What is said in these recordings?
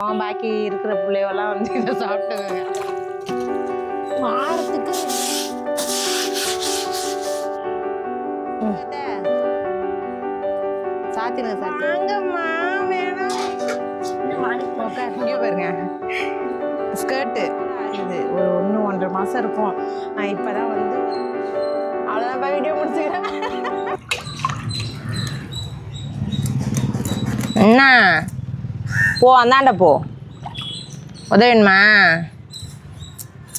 பாக்கி இருக்கிற பிள்ளைவெல்லாம் வந்து இதை சாப்பிட்டுங்க வாரத்துக்கு. ம். சாத்தினுங்க சாத்தி வாங்கம்மா வேணாம். இங்கே பாருங்க. ஸ்கர்ட்டு. இது ஒரு ஒன்று ஒன்றரை மாதம் இருக்கும். நான் இப்போ தான் வந்து அவ்வளோதான் வீடியோ முடிச்சுக்கிறேன். என்ன? போ அந்தாண்ட போ. உதவிணுமா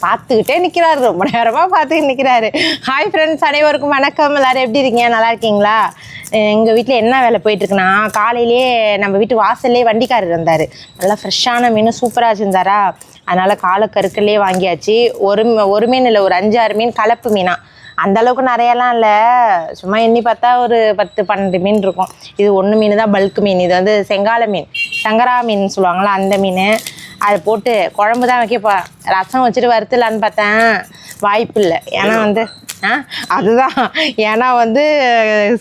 பார்த்துக்கிட்டே நிற்கிறாரு ரொம்ப நேரமாக பார்த்துக்கிட்டு நிற்கிறாரு ஹாய் ஃப்ரெண்ட்ஸ் அனைவருக்கும் வணக்கம். எல்லாரும் எப்படி இருக்கீங்க? நல்லா இருக்கீங்களா? எங்கள் வீட்டில் என்ன வேலை போயிட்டுருக்குன்னா காலையிலேயே நம்ம வீட்டு வாசல்லே வண்டிக்காரர் வந்தார் நல்லா ஃப்ரெஷ்ஷான மீன் சூப்பராக செஞ்சாரா அதனால் காலை கருக்கல்லே வாங்கியாச்சு. ஒரு ஒரு மீன் இல்லை ஒரு அஞ்சு ஆறு மீன் கலப்பு மீனா. அந்த அளவுக்கு நிறையலாம் இல்லை. சும்மா எண்ணி பார்த்தா ஒரு பத்து பன்னெண்டு மீன் இருக்கும். இது ஒன்று மீன் தான் பல்க் மீன். இது வந்து செங்கால மீன். சங்கரா மீன் சொல்லுவாங்களா அந்த மீன். அதை போட்டு குழம்பு தான் வைக்க ரசம் வச்சுட்டு வறுத்துலான்னு பார்த்தேன். வாய்ப்பு இல்லை. ஏன்னா வந்து அதுதான். ஏன்னா வந்து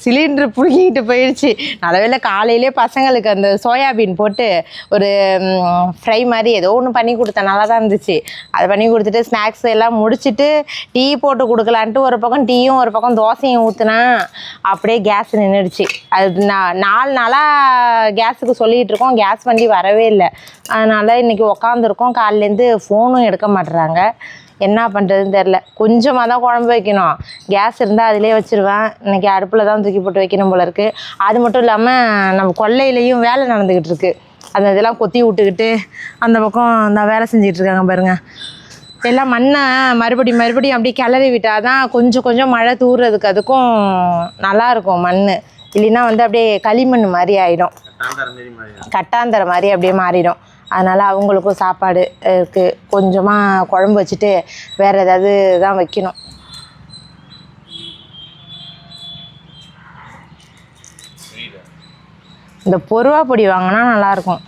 சிலிண்டர் பிடுங்கிட்டு போயிடுச்சு. நல்லவேளை காலையிலே பசங்களுக்கு அந்த சோயாபீன் போட்டு ஒரு ஃப்ரை மாதிரி ஏதோ ஒன்று பண்ணி கொடுத்தேன். நல்லா தான் இருந்துச்சு. அதை பண்ணி கொடுத்துட்டு ஸ்நாக்ஸ் எல்லாம் முடிச்சுட்டு டீ போட்டு கொடுக்கலான்ட்டு ஒரு பக்கம் டீயும் ஒரு பக்கம் தோசையும் ஊற்றுனேன் அப்படியே கேஸ் நின்றுடுச்சு அது நான் நாலு நாளாக கேஸுக்கு சொல்லிகிட்டு இருக்கோம். கேஸ் வண்டி வரவே இல்லை. அதனால் இன்றைக்கி உக்காந்துருக்கோம். காலிலேருந்து ஃபோனும் எடுக்க மாட்டுறாங்க. என்ன பண்ணுறதுன்னு தெரில கொஞ்சமாக தான் குழம்பு வைக்கணும். கேஸ் இருந்தால் அதிலே வச்சுருவேன். இன்றைக்கி அடுப்பில் தான் தூக்கி போட்டு வைக்கணும் போல இருக்குது அது மட்டும் இல்லாமல் நம்ம கொல்லையிலையும் வேலை நடந்துக்கிட்டு இருக்கு. அந்த இதெல்லாம் கொத்தி விட்டுக்கிட்டு அந்த பக்கம் இந்த வேலை செஞ்சுட்டு இருக்காங்க பாருங்க. எல்லாம் மண்ணை மறுபடியும் மறுபடியும் அப்படியே கிளறி விட்டால் தான் கொஞ்சம் கொஞ்சம் மழை தூறுறதுக்கு அதுக்கும் நல்லாயிருக்கும் மண் இல்லைன்னா வந்து அப்படியே களிமண் மாதிரி ஆகிடும் கட்டாந்தர மாதிரி அப்படியே மாறிடும். அதனால் அவங்களுக்கும் சாப்பாடு இருக்குது கொஞ்சமாக குழம்பு வச்சுட்டு வேறு ஏதாவது தான் வைக்கணும். இந்த பொருவா பொடி வாங்கினா நல்லாயிருக்கும்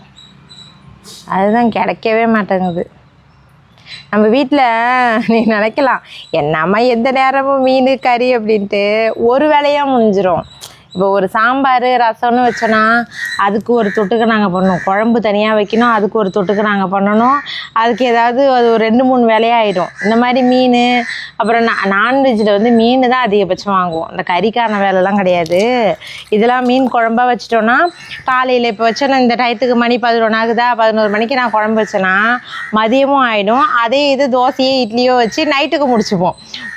அதுதான் கிடைக்கவே மாட்டேங்குது. நம்ம வீட்டில் நீ நினைக்கலாம் என்னம்மா எந்த நேரமும் மீன் கறி அப்படின்ட்டு ஒரு வேலையாக முடிஞ்சிடும் இப்போ ஒரு சாம்பார் ரசம்னு வச்சோன்னா அதுக்கு ஒரு தொட்டுக்கு நாங்கள் பண்ணணும் குழம்பு தனியாக வைக்கணும் அதுக்கு ஒரு தொட்டுக்கு நாங்கள் பண்ணணும். அதுக்கு ஏதாவது அது ஒரு ரெண்டு மூணு வேலையாயிடும் இந்த மாதிரி மீன் அப்புறம் நான் நான்வெஜ்ஜில் வந்து மீன் தான் அதிகபட்சம் வாங்குவோம். இந்த கறிக்கான வேலைலாம் கிடையாது. இதெல்லாம் மீன் குழம்பா வச்சிட்டோன்னா காலையில் இப்போ வச்சோன்னா இந்த டயத்துக்கு மணி பதினொன்று ஆகுதா? பதினோரு மணிக்கு நான் குழம்பு வச்சேன்னா மதியமும் ஆகிடும் அதே இது தோசையோ இட்லியோ வச்சு நைட்டுக்கு முடிச்சுப்போம்.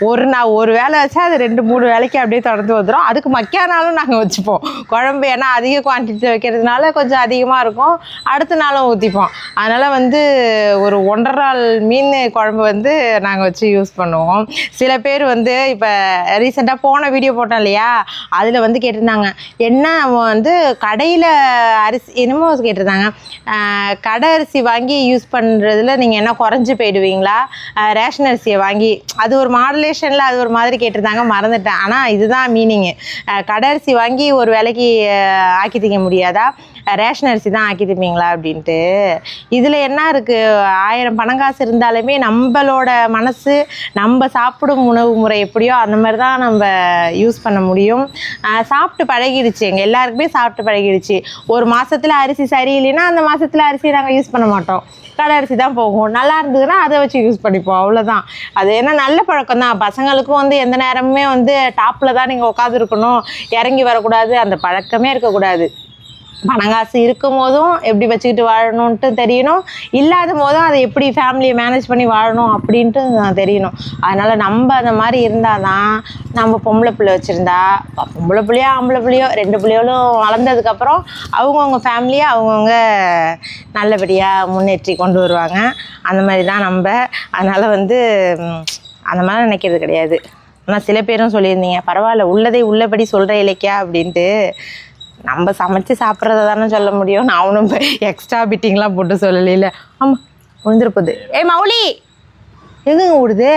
ஒரு நான் ஒரு வேளை வச்சா அது ரெண்டு மூணு வேலைக்கு அப்படியே தொடர்ந்து வந்துடும் அதுக்கு மக்கியானாலும் நான் நாங்கள் வச்சுப்போம் குழம்பு ஏன்னா அதிக குவான்டிட்டி வைக்கிறதுனால கொஞ்சம் அதிகமாக இருக்கும். அடுத்த நாளும் ஊற்றிப்போம் அதனால் வந்து ஒரு ஒன்றரை நாள் மீன் குழம்பு வந்து நாங்கள் வச்சு யூஸ் பண்ணுவோம். சில பேர் வந்து இப்போ ரீசெண்டாக போன வீடியோ போட்டோம் இல்லையா? அதில் வந்து கேட்டிருந்தாங்க. என்ன அவன் வந்து கடையில் அரிசி என்னமோ கேட்டிருந்தாங்க. கடை அரிசி வாங்கி யூஸ் பண்ணுறதுல நீங்கள் என்ன குறைஞ்சி போயிடுவீங்களா? ரேஷன் அரிசியை வாங்கி. அது ஒரு மாடுலேஷனில் அது ஒரு மாதிரி கேட்டிருந்தாங்க. மறந்துட்டேன். ஆனால் இதுதான் மீனிங்கு கடை அரிசி வாங்கி ஒரு வேலைக்கு ஆக்கித்திக்க ஆக்கி முடியாதா? ரேஷன் அரிசி தான் ஆக்கி திப்பீங்களா அப்படின்ட்டு. இதில் என்ன இருக்குது ஆயிரம் பணங்காசு இருந்தாலுமே நம்மளோட மனசு நம்ம சாப்பிடும் உணவு முறை எப்படியோ அந்த மாதிரி தான் நம்ம யூஸ் பண்ண முடியும். சாப்பிட்டு பழகிடுச்சு. எங்கள் எல்லாருக்குமே சாப்பிட்டு பழகிடுச்சு. ஒரு மாதத்தில் அரிசி சரியில்லைன்னா அந்த மாதத்தில் அரிசி நாங்கள் யூஸ் பண்ண மாட்டோம். கடை அரிசி தான் போகும். நல்லா இருந்ததுன்னா அதை வச்சு யூஸ் பண்ணிப்போம். அவ்வளோதான் அது ஏன்னா நல்ல பழக்கம் தான். பசங்களுக்கும் வந்து எந்த நேரமுமே வந்து டாப்பில் தான் நீங்கள் உட்காந்துருக்கணும் இறங்கி வரக்கூடாது. அந்த பழக்கமே இருக்கக்கூடாது. பணங்காசு இருக்கும் போதும் எப்படி வச்சுக்கிட்டு வாழணுன்ட்டு தெரியணும். இல்லாத போதும் அதை எப்படி ஃபேமிலியை மேனேஜ் பண்ணி வாழணும் அப்படின்ட்டு நான் தெரியணும். அதனால் நம்ம அந்த மாதிரி இருந்தால் தான் நம்ம பொம்பளை பிள்ளை வச்சுருந்தா பொம்பளை பிள்ளையோ ஆம்பளை பிள்ளையோ ரெண்டு பிள்ளைகளும் வளர்ந்ததுக்கப்புறம் அவங்கவுங்க ஃபேமிலியை அவங்கவுங்க நல்லபடியாக முன்னேற்றி கொண்டு வருவாங்க. அந்த மாதிரி தான் நம்ம. அதனால் வந்து அந்த மாதிரி நினைக்கிறது கிடையாது. ஆனால் சில பேரும் சொல்லியிருந்தீங்க பரவாயில்ல உள்ளதை உள்ளபடி சொல்கிற இலக்கியா அப்படின்ட்டு. நம்ம சமைச்சு சாப்பிட்றத தானே சொல்ல முடியும். நான் ஒன்றும் எக்ஸ்ட்ரா பிட்டிங்லாம் போட்டு சொல்லலைல ஆமாம் விழுந்துருப்போது ஏய் மௌலி! எங்கங்க விடுது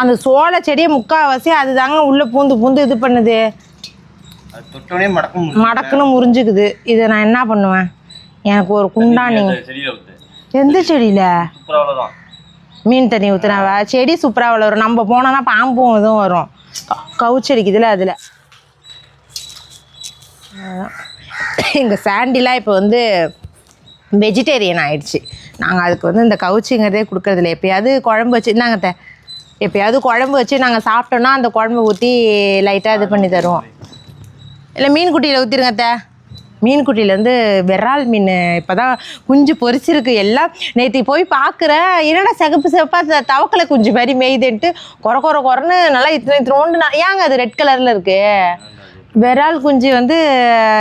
அந்த சோள செடியை முக்கால்வாசி அதுதாங்க உள்ளே பூந்து பூந்து இது பண்ணுது. மடக்குன்னு முறிஞ்சுக்குது. இதை நான் என்ன பண்ணுவேன்? எனக்கு ஒரு விட்டு எந்த செடியில்? மீன் தண்ணி ஊற்றுனாவா செடி சூப்பராக வளரும். நம்ம போனோன்னா பாம்பும் இதுவும் வரும். கவுச்சடிக்குதுல அதில். எங்கள் சாண்டிலாம் இப்போ வந்து வெஜிடேரியன் ஆயிடுச்சு. நாங்கள் அதுக்கு வந்து இந்த கவுச்சிங்கிறதே கொடுக்குறதில்ல. எப்பயாவது குழம்பு வச்சு இந்தாங்க எப்பயாவது குழம்பு வச்சு நாங்கள் சாப்பிட்டோன்னா அந்த குழம்பு ஊற்றி லைட்டாக இது பண்ணி தருவோம். இல்லை மீன் குட்டியில் ஊற்றிருங்க அத்தை. மீன் குட்டியிலேருந்து விரால் மீன். இப்போ தான் குஞ்சு பொறிச்சிருக்கு எல்லாம். நேற்று போய் பார்க்குறேன் என்னடா சிகப்பு சிவப்பாக தவக்கலை குஞ்சு மாதிரி மேய்துன்ட்டு குறை குறை குறைன்னு நல்லா இத்தனை இத்தனை ஒன்று ஏங்க அது ரெட் கலரில் இருக்குது விரால் குஞ்சு வந்து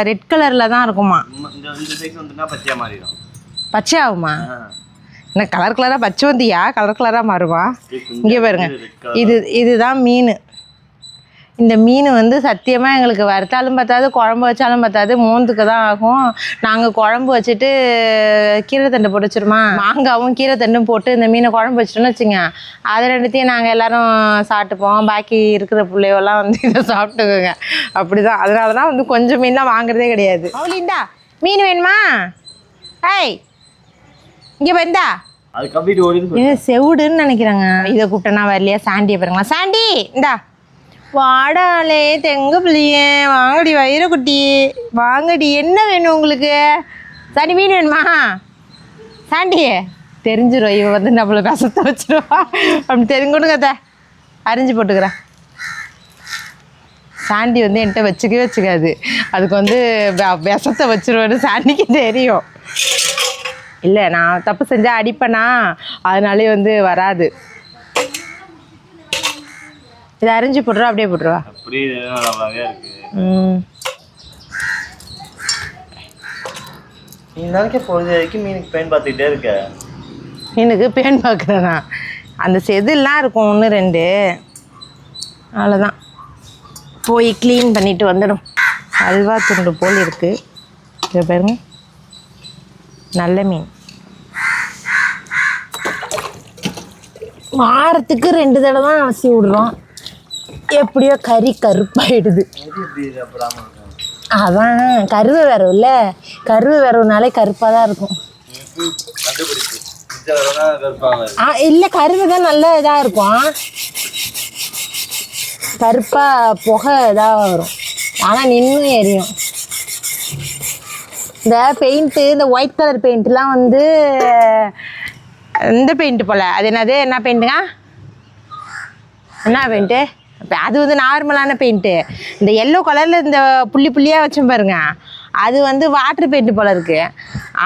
ரெட் கலரில் தான் இருக்குமா? பச்சை ஆகுமா என்ன கலர் கலராக பச்சை வந்தியா? கலர் கலராக மாறுமா இங்கே பாருங்க. இது இதுதான் மீன். இந்த மீன் வந்து சத்தியமாக எங்களுக்கு வறுத்தாலும் பத்தாது குழம்பு வச்சாலும் பத்தாது மோந்துக்கு தான் ஆகும். நாங்கள் குழம்பு வச்சுட்டு கீரை தண்டு போட்டு வச்சிருமா மாங்காவும் கீரை தண்டும் போட்டு இந்த மீனை குழம்பு வச்சிட்டோம்னு வச்சுங்க. அது ரெண்டுத்தையும் நாங்கள் எல்லாரும் சாப்பிட்டுப்போம். பாக்கி இருக்கிற பிள்ளையெல்லாம் வந்து இதை சாப்பிட்டுக்குங்க. அப்படி தான் அதனால தான் வந்து கொஞ்சம் மீன்லாம் வாங்குறதே கிடையாது. அவளிண்டா மீன் வேணுமா? ஏய் இங்கே வந்தா இது செவுடுன்னு நினைக்கிறாங்க. இதை கூப்பிட்டேன்னா வரலையா? சாண்டியை பாருங்களா சாண்டி இந்தா. வாடாலே தெங்க பிள்ளையே வாங்கடி வயிறுக்குட்டி வாங்கடி என்ன வேணும் உங்களுக்கு? சனி மீன் வேணுமா? சாண்டியே. தெரிஞ்சிடும் இவன் வந்து நம்மளை விஷத்தை வச்சிருவா. அப்படி தெரிஞ்சுக்கணுங்க அத்தை. அரிஞ்சு போட்டுக்கிறேன். சாண்டி வந்து என்கிட்ட வச்சுக்கவே வச்சுக்காது. அதுக்கு வந்து விஷத்தை வச்சிருவேன்னு சாண்டிக்கு தெரியும். இல்லை நான் தப்பு செஞ்சால் அடிப்பேனா? அதனாலே வந்து வராது. இதை அரிஞ்சு போட்டுருவா அப்படியே போட்டுருவா? அப்படியே நல்லாவே இருக்கு. ம். நீ நாளைக்கே பொழுது வரைக்கும் மீனுக்கு பயன் பார்த்துக்கிட்டே இருக்க? எனக்கு பேன் பார்க்குறேண்ணா அந்த செதில்லாம் இருக்கும் ஒன்று ரெண்டு. அவ்வளோதான் போய் க்ளீன் பண்ணிட்டு வந்துடும். அல்வா துண்டு போல் இருக்குது இதை பாருங்க. நல்ல மீன். வாரத்துக்கு ரெண்டு தடவை தான் அலசி விடுறோம். எப்படியோ கறி கருப்பாயிடுது. எப்படி அதான் கருவை வரவுல கருவு வரவுனாலே கருப்பாக தான் இருக்கும். ஆ இல்லை கருவு தான் நல்ல இதாக இருக்கும். கருப்பாக புகை இதாக வரும். ஆனால் நின்று எரியும். இந்த பெயிண்ட்டு இந்த ஒயிட் கலர் பெயிண்ட்லாம் வந்து இந்த பெயிண்ட் போல். அது என்னது? என்ன பெயிண்ட்டுங்க என்ன பெயிண்ட்டு அது வந்து நார்மலான பெயிண்ட்டு இந்த எல்லோ கலரில் இந்த புள்ளி புள்ளியாக வச்சோம் பாருங்க. அது வந்து வாட்ரு பெயிண்ட் போல் இருக்குது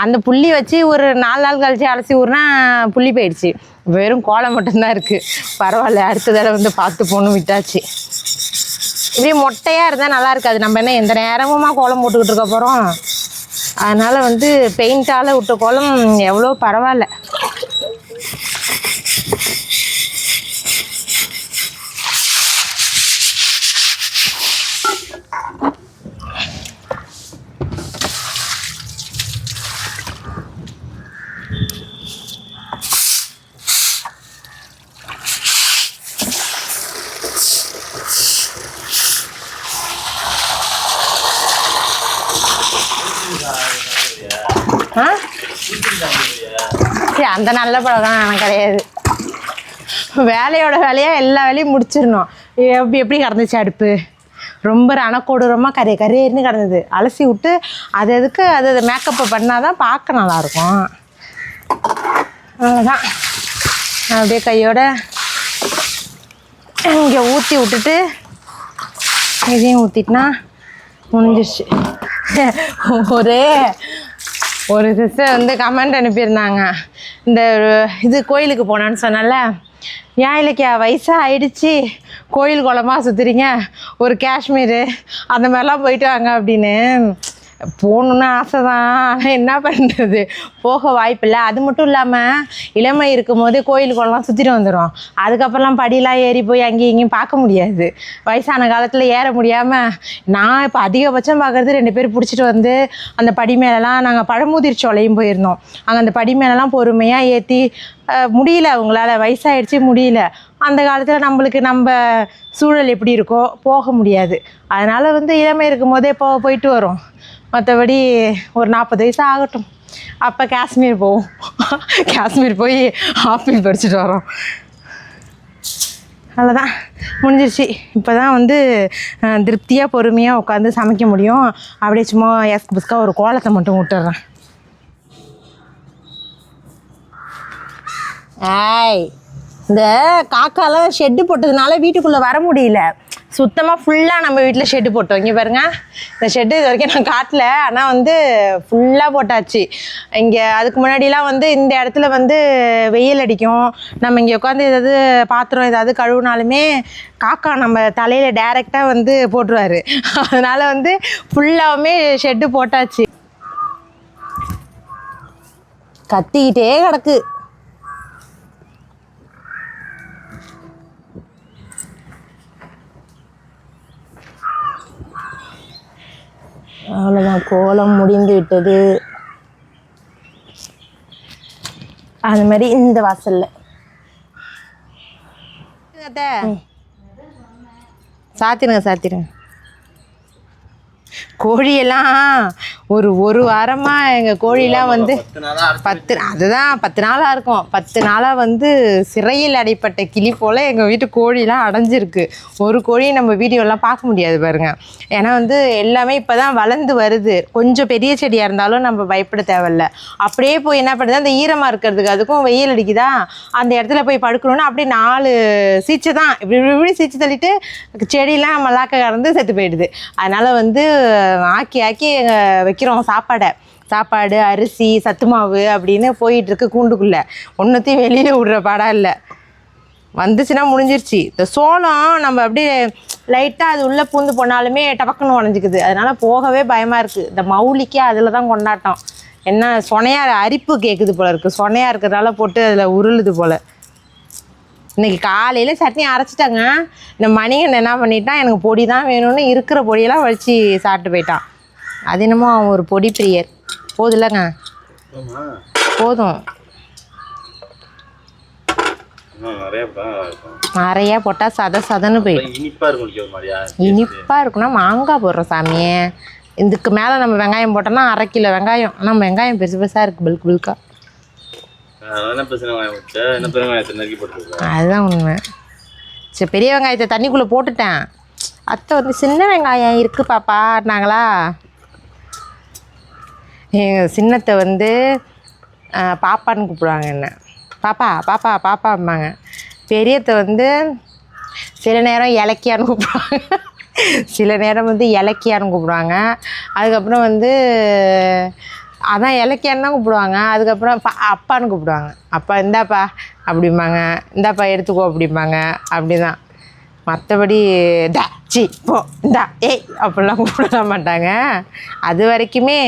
அந்த புள்ளி வச்சு ஒரு நாலு நாள் கழிச்சு அலசி ஊர்னா புள்ளி போயிடுச்சு. வெறும் கோலம் மட்டும்தான் இருக்குது பரவாயில்ல அடுத்த தடவை வந்து பார்த்து போகணும் விட்டாச்சு. இப்படியே மொட்டையாக இருந்தால் நல்லா இருக்காது. நம்ம என்ன எந்த நேரமுமா கோலம் போட்டுக்கிட்டு இருக்க போகிறோம் அதனால் வந்து பெயிண்டால் விட்ட கோலம் எவ்வளோ பரவாயில்ல. அந்த நல்ல பழக்கம் எனக்கு கிடையாது. வேலையோட வேலையாக எல்லா வேலையும் முடிச்சிடணும். எப்படி எப்படி கிடந்துச்சு அடுப்பு? ரொம்ப ரணக்கொடூரமாக கரைய கரையர்னு கிடந்தது. அலசி விட்டு அது எதுக்கு? அது அது மேக்கப்பை பண்ணால் தான் பார்க்க நல்லாயிருக்கும். அவ்வளோதான் அப்படியே கையோட இங்கே ஊற்றி விட்டுட்டு இதையும் ஊற்றிட்டுனா முடிஞ்சிருச்சு. ஒரே ஒரு சிஸ்டர் வந்து கமெண்ட் அனுப்பியிருந்தாங்க. இந்த இது கோயிலுக்கு போனான்னு சொன்னல ஏன் இலக்கியா வயசாக ஆயிடுச்சு. கோயில் குளமாக சுற்றுறீங்க ஒரு காஷ்மீர். அந்த மாதிரிலாம் போயிட்டு வாங்க அப்படின்னு. போகணுன்னு ஆசை தான் ஆனால் என்ன பண்ணுறது போக வாய்ப்பில்லை. அது மட்டும் இல்லாமல் இளமை இருக்கும் போதே கோயில் குளம்லாம் சுற்றிட்டு வந்துடும் அதுக்கப்புறம்லாம் படியெலாம் ஏறி போய் அங்கேயும் இங்கேயும் பார்க்க முடியாது. வயசான காலத்தில் ஏற முடியாமல் நான் இப்போ அதிகபட்சம் பார்க்குறது ரெண்டு பேர் பிடிச்சிட்டு வந்து அந்த படி மேலெலாம் நாங்கள் பழமுதிர் சோலையும் போயிருந்தோம். அங்கே அந்த படி மேலெலாம் பொறுமையாக ஏற்றி முடியல அவங்களால. வயசாகிடுச்சு முடியல. அந்த காலத்தில் நம்மளுக்கு நம்ம சூழல் எப்படி இருக்கோ போக முடியாது. அதனால் வந்து இளமை இருக்கும் போதே போ போயிட்டு வரோம். மற்றபடி ஒரு நாற்பது வயசு ஆகட்டும். அப்போ காஷ்மீர் போவோம். காஷ்மீர் போய் ஆப்பிள் பறிச்சுட்டு வரோம். அவ்வளோதான் முடிஞ்சிருச்சு. இப்போ தான் வந்து திருப்தியாக பொறுமையாக உட்காந்து சமைக்க முடியும். அப்படியே சும்மா எஸ் புஸ்க்காக ஒரு கோலத்தை மட்டும் விட்டுறேன் ஆய் இந்த காக்காலாம் ஷெட்டு போட்டதுனால வீட்டுக்குள்ளே வர முடியல. சுத்தமாக ஃபுல்லாக நம்ம வீட்டில் ஷெட்டு போட்டோம். இங்கே பாருங்க. இந்த ஷெட்டு இது வரைக்கும் நான் காட்டல. ஆனால் வந்து ஃபுல்லாக போட்டாச்சு. இங்கே அதுக்கு முன்னாடிலாம் வந்து இந்த இடத்துல வந்து வெயில் அடிக்கும். நம்ம இங்கே உட்காந்து ஏதாவது பாத்திரம் ஏதாவது கழுவுனாலுமே காக்கா நம்ம தலையில் டைரெக்டாக வந்து போட்டுருவாரு. அதனால் வந்து ஃபுல்லாகவுமே ஷெட்டு போட்டாச்சு. கத்திக்கிட்டே கிடக்கு. அவ்வளோதான் கோலம் முடிந்து விட்டது. அது மாதிரி இந்த வாசல்ல. சாத்திருங்க சாத்திருங்க. கோழியெல்லாம் ஒரு ஒரு வாரமாக எங்கள் கோழிலாம் வந்து பத்து அதுதான் பத்து நாளாக இருக்கும். பத்து நாளாக வந்து சிறையில் அடைப்பட்ட கிளி போல் எங்கள் வீட்டு கோழிலாம் அடைஞ்சிருக்கு. ஒரு கோழி நம்ம வீடியோலாம் பார்க்க முடியாது பாருங்க. ஏன்னா வந்து எல்லாமே இப்போ தான் வளர்ந்து வருது. கொஞ்சம் பெரிய செடியாக இருந்தாலும் நம்ம பயப்பட தேவையில்ல. அப்படியே போய் என்ன பண்ணுது? அந்த ஈரமாக இருக்கிறதுக்கு அதுக்கும் வெயில் அடிக்குதா? அந்த இடத்துல போய் படுக்கணும்னா அப்படியே நாலு சீச்சை தான். இப்படி இப்படி இப்படி சீச்சு தள்ளிட்டு செடியெலாம் மல்லாக்க கறந்து செத்து போயிடுது. அதனால் வந்து ஆக்கி ஆக்கி எங்கள் வைக்கிறோம் சாப்பாடை. சாப்பாடு அரிசி சத்து மாவு அப்படின்னு போயிட்டுருக்கு கூண்டுக்குள்ளே. ஒன்றுத்தையும் வெளியில் விடுற படம் இல்லை. வந்துச்சுன்னா முடிஞ்சிருச்சு. இந்த சோளம் நம்ம அப்படியே லைட்டாக அது உள்ளே பூந்து போனாலுமே டபக்குன்னு உடஞ்சிக்குது. அதனால் போகவே பயமாக இருக்குது இந்த மௌலிக்கே அதில் தான் கொண்டாட்டம். என்ன சொனையாக அரிப்பு கேட்குது போல இருக்குது சொனையாக இருக்கிறதால போட்டு அதில் உருளுது போல். இன்னைக்கு காலையில் சட்னி அரைச்சிட்டாங்க. இந்த மணிகன் என்ன பண்ணிட்டான்? எனக்கு பொடி தான் வேணும்னு இருக்கிற பொடியெல்லாம் வச்சு சாப்பிட்டு போயிட்டான். அது என்னமோ அவன் ஒரு பொடி பிரியர். போதுலங்க ஆமா போதும். நிறைய போட்டால் சத சதன்னு போயிடும். இனிப்பா இனிப்பாக இருக்குன்னா மாங்காய் போடுறோம் சாமியே. இதுக்கு மேலே நம்ம வெங்காயம் போட்டோம்னா அரை கிலோ வெங்காயம். ஆனால் வெங்காயம் பெருசு பெருசாக இருக்குது பல்க் பல்காக அதுதான் உண்மை. சரி பெரிய வெங்காயத்தை தண்ணிக்குள்ளே போட்டுட்டேன். அத்தை வந்து சின்ன வெங்காயம் இருக்குது பாப்பான்னாங்களா எங்கள் சின்னத்தை வந்து பாப்பான்னு கூப்பிடுவாங்க என்ன. பாப்பா பாப்பா பாப்பாம்பாங்க பெரியத்தை வந்து சில நேரம் இலக்கியான்னு கூப்பிடுவாங்க. சில நேரம் வந்து இலக்கியான்னு கூப்பிடுவாங்க. அதுக்கப்புறம் வந்து அதான் இலக்கியான்னு தான் கூப்பிடுவாங்க. அதுக்கப்புறம் பா அப்பான்னு கூப்பிடுவாங்க. அப்பா இந்தாப்பா அப்படிம்பாங்க. இந்தாப்பா எடுத்துக்கோ அப்படிம்பாங்க. அப்படிதான். மற்றபடி தா சி போ இந்தா ஏய் அப்படிலாம் கூப்பிட மாட்டாங்க. அது வரைக்குமே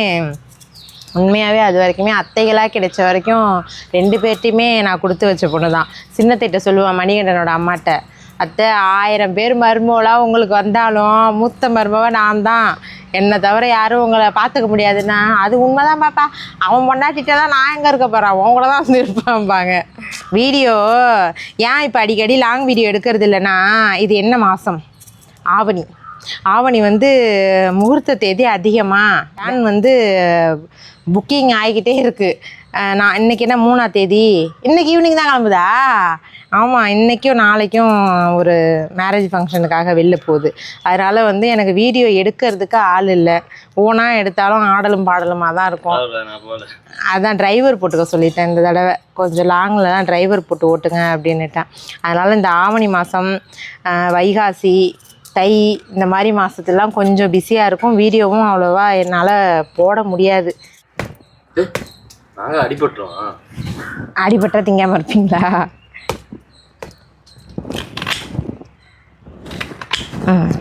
உண்மையாகவே அது வரைக்குமே அத்தைகளாக கிடைச்ச வரைக்கும் ரெண்டு பேர்ட்டையுமே நான் கொடுத்து வச்ச பொண்ணு தான் சின்னத்திட்ட சொல்லுவேன் மணிகண்டனோட அம்மாட்ட அத்தை ஆயிரம் பேர் மருமவளாக உங்களுக்கு வந்தாலும் மூத்த மருமவ நான் தான் என்னை தவிர யாரும் உங்களை பார்த்துக்க முடியாதுன்னா அது உண்மைதான் பாப்பா. அவன் பொண்டாட்டிகிட்ட தான் நான் எங்கே இருக்க போகிறேன் அவங்கள தான் வந்து இருப்பாம்பாங்க வீடியோ ஏன் இப்போ அடிக்கடி லாங் வீடியோ எடுக்கிறது இல்லைன்னா இது என்ன மாதம் ஆவணி. ஆவணி வந்து முகூர்த்த தேதி அதிகமாக வேன் வந்து புக்கிங் ஆகிக்கிட்டே இருக்குது நான் இன்றைக்கி என்ன மூணாம் தேதி? இன்றைக்கி ஈவினிங் தான் கிளம்புதா? ஆமாம் இன்றைக்கும் நாளைக்கும் ஒரு மேரேஜ் ஃபங்க்ஷனுக்காக வெளில போகுது. அதனால் வந்து எனக்கு வீடியோ எடுக்கிறதுக்கு ஆள் இல்லை. ஓனாக எடுத்தாலும் ஆடலும் பாடலுமாக தான் இருக்கும். நான் அதான் டிரைவர் போட்டுக்க சொல்லிட்டேன். இந்த தடவை கொஞ்சம் லாங்கில் தான் டிரைவர் போட்டு ஓட்டுங்க அப்படின்னுட்டேன். அதனால் இந்த ஆவணி மாதம் வைகாசி தை இந்த மாதிரி மாதத்துலாம் கொஞ்சம் பிஸியாக இருக்கும். வீடியோவும் அவ்வளோவா என்னால் போட முடியாது. நாங்க அடிபட்டுருவோம் அடிபட்டா திங்காமல் இருப்பீங்களா? ம்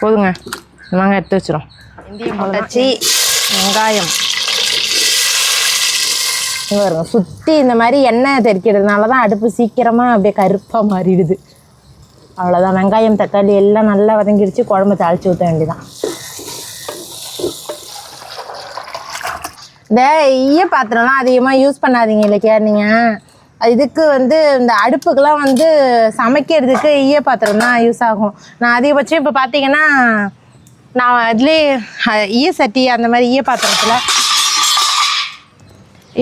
போதுங்க. வாங்க எடுத்து வச்சிரும். வெந்தயம் போட்டாச்சு வெங்காயம். இங்க பாருங்க சுற்றி இந்த மாதிரி எண்ணெய் தெறிக்கிறதுனால தான் அடுப்பு சீக்கிரமாக அப்படியே கருப்பாக மாறிடுது. அவ்வளோதான் வெங்காயம் தக்காளி எல்லாம் நல்லா வதங்கிடுச்சு குழம்பு தாளிச்சு ஊற்ற வேண்டியதான் இந்த ஈய பாத்திரம்லாம் அதிகமாக யூஸ் பண்ணாதீங்க இல்லைக்கியா நீங்கள் இதுக்கு வந்து இந்த அடுப்புக்கெல்லாம் வந்து சமைக்கிறதுக்கு ஈய பாத்திரம் தான் யூஸ் ஆகும். நான் அதிகபட்சம் இப்போ பார்த்தீங்கன்னா நான் அதுலேயே ஈய சட்டி அந்த மாதிரி ஈய பாத்திரத்தில்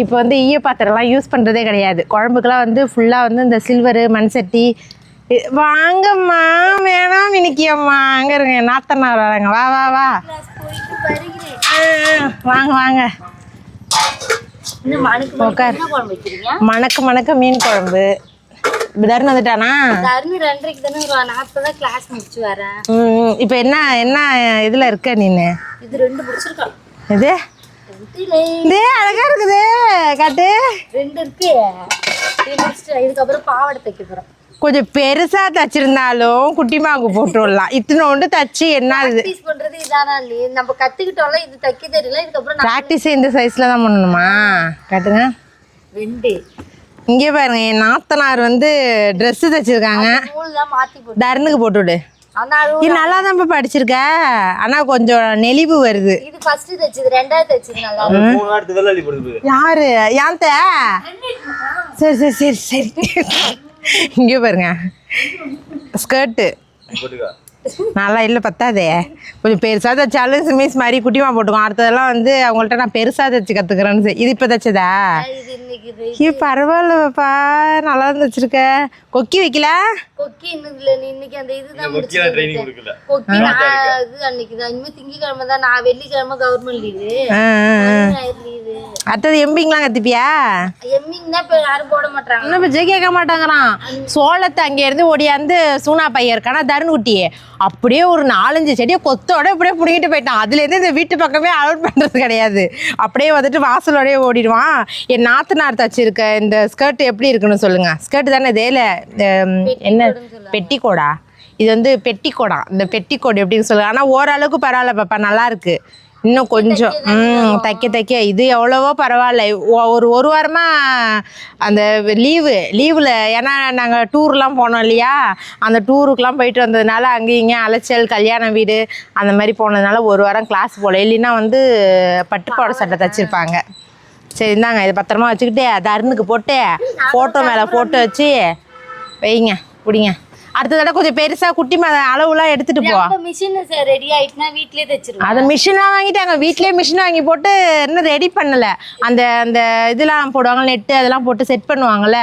இப்போ வந்து ஈய பாத்திரம்லாம் யூஸ் பண்ணுறதே கிடையாது. குழம்புக்கெலாம் வந்து ஃபுல்லாக வந்து இந்த சில்வரு மண் சட்டி வாங்கம்மா வேணாம் இன்னைக்கு அம்மா அங்க இருங்க நாத்தனார் வராங்க. வா வா வா. வாங்க வாங்க. உட்கார். மணக்க மணக்க மீன் குழம்பு. தருண் வந்துட்டானா? தருணு இப்போ என்ன என்ன இதில் இருக்க நீனு? இது ரெண்டு முடிச்சிருக்கா இது? அழகா இருக்குது. காட்டு. ரெண்டு இருக்கு. இதுக்கப்புறம் பாவாடை தைக்க போறேன் கொஞ்சம் பெருசா தச்சிருந்தாலும் குட்டிமாவுக்கு போட்டு விடலாம் இத்தனோண்டு தச்சு என்ன இதானா நீ நம்ம கத்துக்கிட்டோம்ல இது தைக்க தெரியல இதுக்கப்புறம் ப்ராக்டிஸ் இந்த சைஸ்ல தான் பண்ணணுமா? காட்டுங்க. ரெண்டு. இங்கே பாருங்க என் நாத்தனார் வந்து ட்ரெஸ்ஸு தைச்சிருக்காங்க. நூல் தான் மாத்தி போட்டு தருணுக்கு போட்டு விடு ஆனா அது இது நல்லா தான் படிச்சிருக்க? ஆனா கொஞ்சம் நெளிவு வருது. இது ஃபர்ஸ்ட் தைச்சது ரெண்டாவது தைச்சது நல்லா மூணு யாரு? யான்த்த சரி சரி சரி சரி. இங்கே பாருங்க. ஸ்கர்ட்டு நல்லா இல்லை பத்தாதே. கொஞ்சம் பெருசாக தைச்சாலும் சிமிஸ் மாதிரி குட்டிமா போட்டுக்கோம் அடுத்ததெல்லாம் வந்து அவங்கள்ட்ட நான் பெருசாக தைச்சு கற்றுக்குறேன்னு இது இப்போ தைச்சதா? ஐயோ பரவாயில்லப்பா நல்லா தான் தைச்சிருக்க கொக்கி வைக்கல? கொக்கி இன்னும் இல்ல இன்னைக்கு அந்த இதுதான் கொக்கி நான் இது அன்னைக்கு தான். இனிமே திங்கக்கிழமை தான். நான் வெள்ளிக்கிழமை கவர்மெண்ட் லீவு அடுத்தது எம்பிங்கெலாம் கற்றுப்பியா எம்மிங் தான் இப்ப யாரும் போட மாட்டாங்க இன்னும் பச்சை கேட்க மாட்டாங்கிறான். சோளத்தை அங்கேருந்து ஓடியாந்து சூனா பையன் இருக்கானா தருண்குட்டி அப்படியே ஒரு நாலஞ்சு செடியை கொத்தோட அப்படியே பிடிங்கிட்டு போயிட்டான். அதுலேருந்து இந்த வீட்டு பக்கமே அலோட் பண்ணுறது கிடையாது. அப்படியே வந்துட்டு வாசலோடயே ஓடிடுவான். என் நாத்தனார் தச்சிருக்க இந்த ஸ்கர்ட் எப்படி இருக்குன்னு சொல்லுங்க. ஸ்கர்ட் தானே இல்லை என்ன? பெட்டிக்கோடா? இது வந்து பெட்டிக்கோடா. இந்த பெட்டிக்கோடு எப்படின்னு சொல்லுங்க. ஆனால் ஓரளவுக்கு பரவாயில்ல பாப்பா நல்லா இருக்கு. இன்னும் கொஞ்சம் ம் தைக்க தைக்க. இது எவ்வளவோ பரவாயில்ல. ஒரு ஒரு வாரமாக அந்த லீவு லீவில் ஏன்னா நாங்கள் டூர்லாம் போனோம் இல்லையா? அந்த டூருக்குலாம் போயிட்டு வந்ததுனால அங்கேயும் இங்கேயும் அலைச்சல் கல்யாண வீடு அந்த மாதிரி போனதுனால ஒரு வாரம் கிளாஸ் போகல இல்லைன்னா வந்து பட்டுப்பாவாடை சட்டை தைச்சிருப்பாங்க. சரி இந்தாங்க இதை பத்திரமா வச்சுக்கிட்டு தருணுக்கு போட்டு ஃபோட்டோ மேலே ஃபோட்டோ வச்சு வைங்க பிடிங்க அடுத்த தடவை கொஞ்சம் பெருசாக குட்டி அளவுலாம் எடுத்துகிட்டு போ. மிஷின் ரெடி ஆயிட்டுனா வீட்லயே தைச்சிருவேன் அந்த மிஷின்லாம் வாங்கிட்டாங்க. வீட்லயே மிஷின் வாங்கி போட்டு இன்னும் ரெடி பண்ணல. அந்த அந்த இதெல்லாம் போடுவாங்க நெட்டு அதெல்லாம் போட்டு செட் பண்ணுவாங்கல்ல.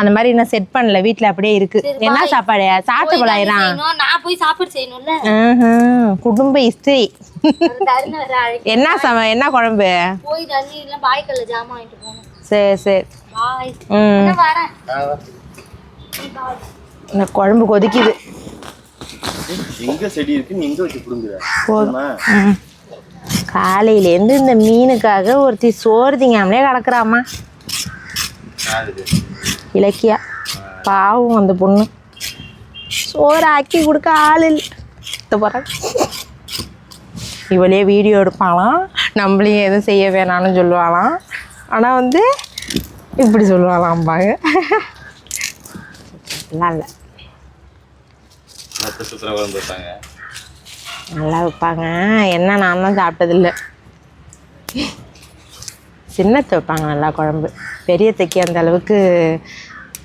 அந்த மாதிரி இன்னும் செட் பண்ணல. வீட்ல அப்படியே இருக்கு. என்ன சாப்பாடு? சாப்பிட்டு போலாயிரம் நான் போய் சாப்பாடு செய்யணும்ல. குடும்ப இஸ்திரி. என்ன சம என்ன குழம்பு? சரி சரி. இந்த குழம்பு கொதிக்குது. எங்க செடி இருக்கு? நீ எங்க வச்சு புடுங்குற? போதும். ம். காலையிலேருந்து இந்த மீனுக்காக ஒருத்தி சோறு திங்காமலே கிடக்குறாம்மா இலக்கியா. பாவம் அந்த பொண்ணு. சோறு ஆக்கி கொடுக்க ஆள் இல்லை. போகிறாங்க இவளே வீடியோ எடுப்பாளாம் நம்மளையும் எதுவும் செய்ய வேணாம்னு சொல்லுவாளாம். ஆனால் வந்து இப்படி சொல்லுவாளாம்பாங்க நல்லா நல்லா வைப்பாங்க. என்ன நான் தான் சாப்பிட்டதில்ல. சின்னத்தை வைப்பாங்க நல்லா குழம்பு. பெரிய தைக்கி அந்த அளவுக்கு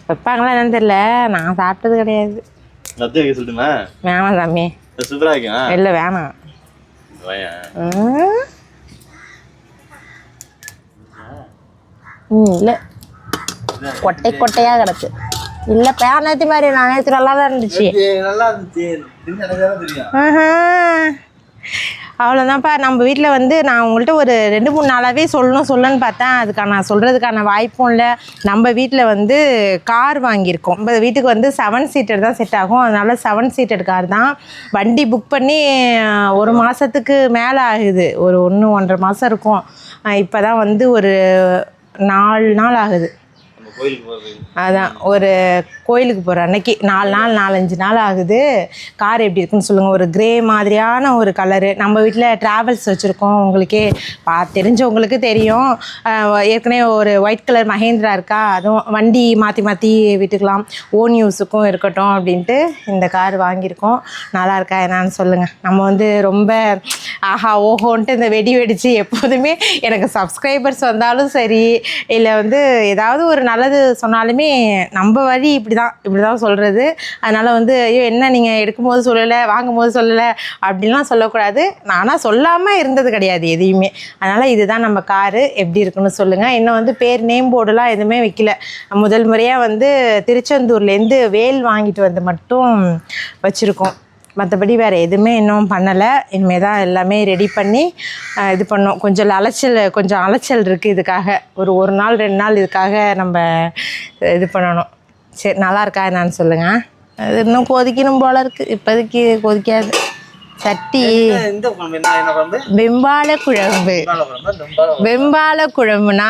வைப்பாங்களா என்னன்னு தெரியல. நான் சாப்பிட்டது கிடையாது. வேணாம் சாமி. இல்லை வேணாம். ம். இல்லை கொட்டை கொட்டையாக கிடக்கு இல்லை பேனத்தி மாதிரி நான் நேற்று நல்லா தான் இருந்துச்சு நல்லா இருந்துச்சு அவ்வளோதான்ப்பா நம்ம வீட்டில் வந்து நான் உங்கள்கிட்ட ஒரு ரெண்டு மூணு நாளாகவே சொல்லணும் சொல்லணும்னு பார்த்தேன். அதுக்கான நான் சொல்கிறதுக்கான வாய்ப்பும் இல்லை. நம்ம வீட்டில் வந்து கார் வாங்கியிருக்கோம். நம்ம வீட்டுக்கு வந்து செவன் சீட்டர் தான் செட் ஆகும். அதனால் செவன் சீட்டர் கார் தான் வண்டி புக் பண்ணி ஒரு மாதத்துக்கு மேலே ஆகுது. ஒரு ஒன்று ஒன்றரை மாதம் இருக்கும். இப்போ தான் வந்து ஒரு நாலு நாள் ஆகுது. அதான் ஒரு கோயிலுக்கு போகிற அன்னைக்கு. நாலு நாள் நாலஞ்சு நாள் ஆகுது. கார் எப்படி இருக்குன்னு சொல்லுங்கள் ஒரு கிரே மாதிரியான ஒரு கலரு நம்ம வீட்டில் ட்ராவல்ஸ் வச்சுருக்கோம் உங்களுக்கே. பா தெரிஞ்சவங்களுக்கு தெரியும். ஏற்கனவே ஒரு ஒயிட் கலர் மஹேந்திரா இருக்கா? அதுவும் வண்டி மாற்றி மாற்றி விட்டுக்கலாம். ஓன் யூஸுக்கும் இருக்கட்டும் அப்படின்ட்டு இந்த கார் வாங்கியிருக்கோம். நல்லா இருக்கா என்னான்னு சொல்லுங்கள் நம்ம வந்து ரொம்ப ஆஹா ஓஹோன்ட்டு இந்த வெடி வெடித்து எப்போதுமே எனக்கு சப்ஸ்கிரைபர்ஸ் வந்தாலும் சரி இல்லை வந்து ஏதாவது ஒரு நல்ல நல்லது சொன்னாலுமே நம்ம வழி இப்படி தான் இப்படி தான் சொல்கிறது அதனால் வந்து ஐயோ என்ன நீங்கள் எடுக்கும்போது சொல்லலை வாங்கும்போது சொல்லலை அப்படின்லாம் சொல்லக்கூடாது. நானாக சொல்லாமல் இருந்தது கிடையாது எதையுமே. அதனால் இதுதான் நம்ம காரு எப்படி இருக்குன்னு சொல்லுங்கள் இன்னும் வந்து பேர் நேம் போர்டுலாம் எதுவுமே வைக்கல. முதல் முறையாக வந்து திருச்செந்தூர்லேருந்து வேல் வாங்கிட்டு வந்து மட்டும் வச்சுருக்கோம். மற்றபடி வேறு எதுவுமே இன்னும் பண்ணலை. இனிமேல் தான் எல்லாமே ரெடி பண்ணி இது பண்ணோம். கொஞ்சம் அலைச்சல் கொஞ்சம் அலைச்சல் இருக்குது இதுக்காக. ஒரு ஒரு நாள் ரெண்டு நாள் இதுக்காக நம்ம இது பண்ணணும். சரி நல்லா இருக்கா என்னன்னு சொல்லுங்கள் அது இன்னும் கொதிக்கணும் போல இருக்குது இப்போதைக்கு கொதிக்காது. சட்டி. வெம்பால குழம்பு? வெம்பால குழம்புனா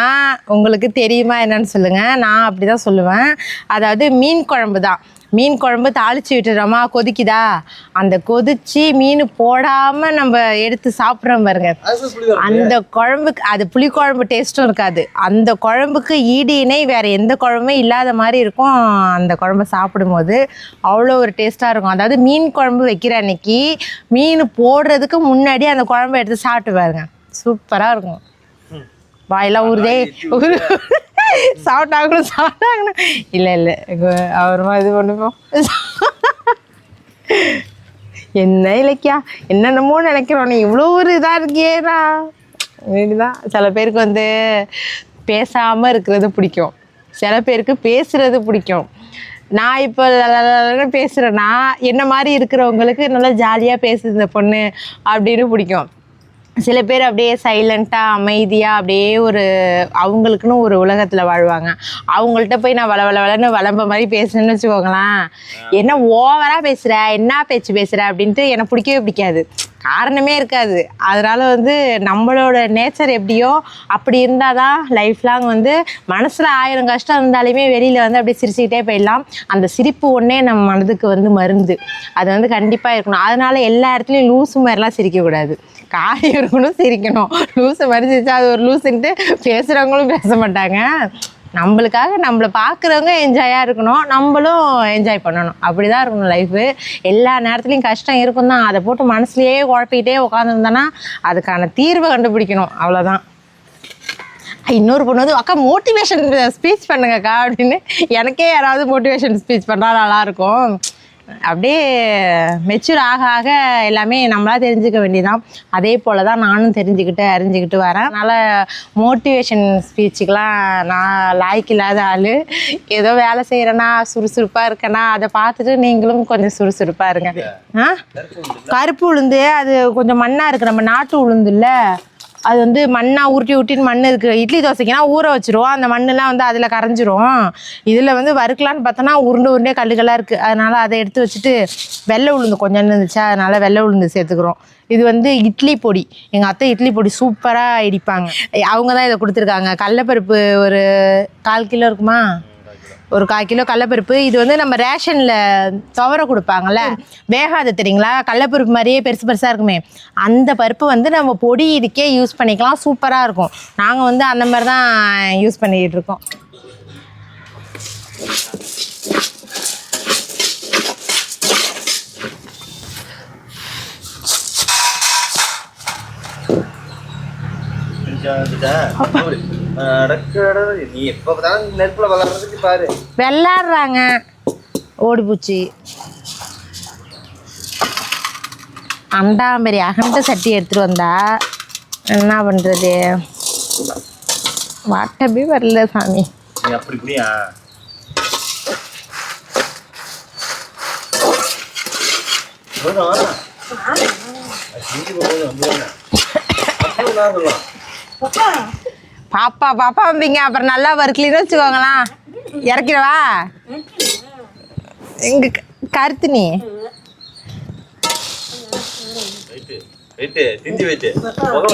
உங்களுக்கு தெரியுமா என்னன்னு சொல்லுங்க. நான் அப்படி தான் சொல்லுவேன். அதாவது மீன் குழம்பு தான் மீன் குழம்பு தாளிச்சு விட்டுறோமா. கொதிக்குதா? அந்த கொதிச்சு மீன் போடாம நம்ம எடுத்து சாப்பிட்றோம் பாருங்க. புளி குழம்பு. அந்த குழம்புக்கு அது புளிக்குழம்பு டேஸ்ட்டும் இருக்காது. அந்த குழம்புக்கு ஈடு இணை வேற எந்த குழம்புமே இல்லாத மாதிரி இருக்கும் அந்த குழம்பு சாப்பிடும்போது. அவ்வளோ ஒரு டேஸ்ட்டாக இருக்கும். அதாவது மீன் குழம்பு வைக்கிற அன்னைக்கு மீன் போடுறதுக்கு முன்னாடி அந்த குழம்பு எடுத்து சாப்பிட்டு பாருங்க. சூப்பராக இருக்கும். வாயெல்லாம் ஊறுதே. ஊரு சாப்பிட்டாங்கணும் சாப்பிட்டாங்கணும் இல்லை இல்லை. அப்புறமா இது பண்ணுவோம். என்ன இலக்கியா? என்னென்னமோ நினைக்கிறோம். நீ இவ்வளோ ஒரு இதாக இருக்கியேடா. இதுதான் சில பேருக்கு வந்து பேசாமல் இருக்கிறது பிடிக்கும். சில பேருக்கு பேசுறது பிடிக்கும். நான் இப்போ பேசுகிறேன்னா என்ன மாதிரி இருக்கிறவங்களுக்கு நல்லா ஜாலியாக பேசுது இந்த பொண்ணு அப்படின்னு பிடிக்கும். சில பேர் அப்படியே சைலண்ட்டாக அமைதியாக அப்படியே ஒரு அவங்களுக்குன்னு ஒரு உலகத்தில் வாழ்வாங்க. அவங்கள்ட்ட போய் நான் வள வள வளன்னு வளம்ப மாதிரி பேசுனேன்னு வச்சுக்கோங்களேன். என்ன ஓவராக பேசுகிற என்ன பேச்சு பேசுகிற அப்படின்ட்டு எனக்கு பிடிக்கவே பிடிக்காது. காரணமே இருக்காது. அதனால் வந்து நம்மளோட நேச்சர் எப்படியோ அப்படி இருந்தால் தான் லைஃப் லாங் வந்து மனசில் ஆயிரம் கஷ்டம் இருந்தாலுமே வெளியில் வந்து அப்படியே சிரிச்சுக்கிட்டே போயிடலாம். அந்த சிரிப்பு ஒன்றே நம்ம மனதுக்கு வந்து மருந்து. அது வந்து கண்டிப்பாக இருக்கணும். அதனால் எல்லா இடத்துலையும் லூஸ் மாதிரிலாம் சிரிக்கக்கூடாது. காய் இருக்கணும் சிரிக்கணும். லூஸு மாதிரி அது ஒரு லூசுன்ட்டு பேசுகிறவங்களும் பேச மாட்டாங்க. நம்மளுக்காக நம்மளை பார்க்குறவங்க என்ஜாயாக இருக்கணும். நம்மளும் என்ஜாய் பண்ணணும். அப்படி தான் இருக்கணும் லைஃபு எல்லா நேரத்துலையும் கஷ்டம் இருக்கும் தான். அதை போட்டு மனசுலையே குழப்பிக்கிட்டே உட்காந்துருந்தோன்னா அதுக்கான தீர்வை கண்டுபிடிக்கணும். அவ்வளோதான் இன்னொரு பொண்ணு வந்து அக்கா மோட்டிவேஷன் ஸ்பீச் பண்ணுங்கக்கா அப்படின்னு எனக்கே யாராவது மோட்டிவேஷன் ஸ்பீச் பண்ணால் நல்லாயிருக்கும் அப்படியே மெச்சூர் ஆக ஆக எல்லாமே நம்மளா தெரிஞ்சுக்க வேண்டியதான் அதே போல் தான் நானும் தெரிஞ்சுக்கிட்டு அறிஞ்சுக்கிட்டு வரேன். அதனால் மோட்டிவேஷன் ஸ்பீச்சுக்கெலாம் நான் லாய்க்கு இல்லாத ஆள். ஏதோ வேலை செய்கிறேன்னா சுறுசுறுப்பாக இருக்கேனா அதை பார்த்துட்டு நீங்களும் கொஞ்சம் சுறுசுறுப்பாக இருங்க. ஆ? கருப்பு உளுந்து. அது கொஞ்சம் மண்ணாக இருக்குது நம்ம நாட்டு உளுந்து இல்லை. அது வந்து மண்ணாக உருட்டி உருட்டின்னு மண் இருக்குது இட்லி தோசைக்குனா ஊற வச்சிருவோம். அந்த மண்ணெலாம் வந்து அதில் கரைஞ்சிரும். இதில் வந்து வறுக்கலான்னு பார்த்தோன்னா உருண்டை உருண்டே கல்லுகளாக இருக்குது அதனால் அதை எடுத்து வச்சுட்டு வெள்ளை உளுந்து கொஞ்சம் இருந்துச்சா. அதனால் வெள்ளை உளுந்து சேர்த்துக்கிறோம். இது வந்து இட்லி பொடி. எங்கள் அத்தை இட்லி பொடி சூப்பராக இடிப்பாங்க. அவங்க தான் இதை கொடுத்துருக்காங்க. கடலப்பருப்பு ஒரு கால் கிலோ இருக்குமா? ஒரு கால் கிலோ கடலப்பருப்பு இது வந்து நம்ம ரேஷனில் துவர கொடுப்பாங்கல்ல. வேகாது தெரியுங்களா? கடலப்பருப்பு மாதிரியே பெருசு பெருசாக இருக்குமே. அந்த பருப்பு வந்து நம்ம பொடி இதுக்கே யூஸ் பண்ணிக்கலாம். சூப்பராக இருக்கும். நாங்கள் வந்து அந்த மாதிரி தான் யூஸ் பண்ணிக்கிட்டு இருக்கோம். அடக்கு. நீ எப்ப பார்த்தாலும் நெருப்புல விளாடுறதுக்கு பாரு. விளாட்றாங்க ஓடிப்பூச்சி. அண்டாம்பரி அகண்ட சட்டி எடுத்துகிட்டு வந்தா என்ன பண்ணுறது வாட்டமே வரல சாமி. அப்படி இப்படியா போதும். பாப்பா பாப்பா வந்தீங்க. அப்புறம் நல்லா வறுக்கலின்னு வச்சுக்கோங்களேன். இறக்கிடவா? எங்க க- கருத்து நீ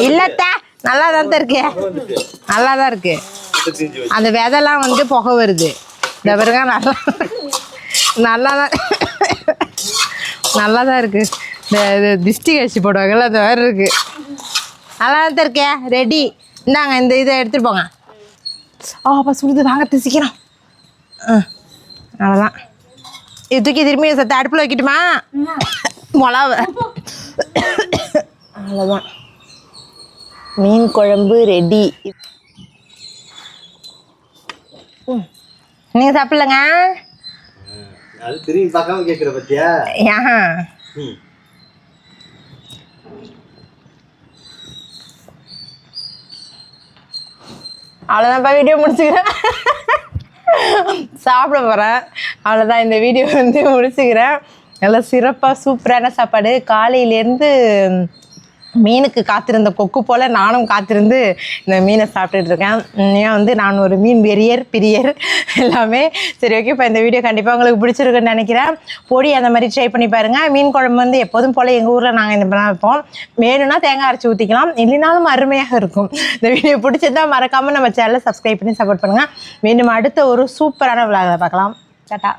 இல்லத்தா நல்லா தான் இருக்கு. நல்லா தான் இருக்கு. அந்த விதெல்லாம் வந்து புகை வருது. இந்த பிறகு நல்லா நல்லா தான் நல்லா தான் இருக்கு. இந்த இது திஷ்டி கழிச்சு போடுவாங்கல்ல அந்த மாதிரி இருக்கு. நல்லா தான் இருக்கே. ரெடி இந்தாங்க இந்த இதை எடுத்துட்டு போங்க. ஆ அப்பா சுடுது வாங்க சீக்கிரம் ஆ அவ்வளோதான் இது தூக்கி திரும்பி சத்த அடுப்பில் வைக்கட்டுமா? மிளவ. அவ்வளோதான் மீன் குழம்பு ரெடி. நீங்கள் சாப்பிட்லங்க? அது திரும்பி பார்க்காம கேட்குற பத்தியா? ஏன் அவ்வளோதான்ப்பா வீடியோ முடிச்சுக்கிறேன். சாப்பிட போகிறேன் அவ்வளோதான் இந்த வீடியோ வந்து முடிச்சுக்கிறேன். நல்லா சிறப்பாக சூப்பரான சாப்பாடு. காலையிலேருந்து மீனுக்கு காத்திருந்த கொக்கு போல் நானும் காத்திருந்து இந்த மீனை சாப்பிட்டுட்டு இருக்கேன். ஏன் வந்து நான் ஒரு மீன் வெறியர் பிரியர் எல்லாமே. சரி ஓகே இப்போ இந்த வீடியோ கண்டிப்பாக உங்களுக்கு பிடிச்சிருக்குன்னு நினைக்கிறேன். பொடி அந்த மாதிரி ட்ரை பண்ணி பாருங்கள் மீன் குழம்பு வந்து எப்போதும் போல் எங்கள் ஊரில் நாங்கள் இந்த மாதிரி வைப்போம். வேணும்னா தேங்காய் அரைச்சி ஊற்றிக்கலாம் இல்லைனாலும் அருமையாக இருக்கும். இந்த வீடியோ பிடிச்சிருந்தா மறக்காமல் நம்ம சேனலை சப்ஸ்கிரைப் பண்ணி சப்போர்ட் பண்ணுங்கள் மீண்டும் அடுத்த ஒரு சூப்பரான விழாவில் பார்க்கலாம். டாட்டா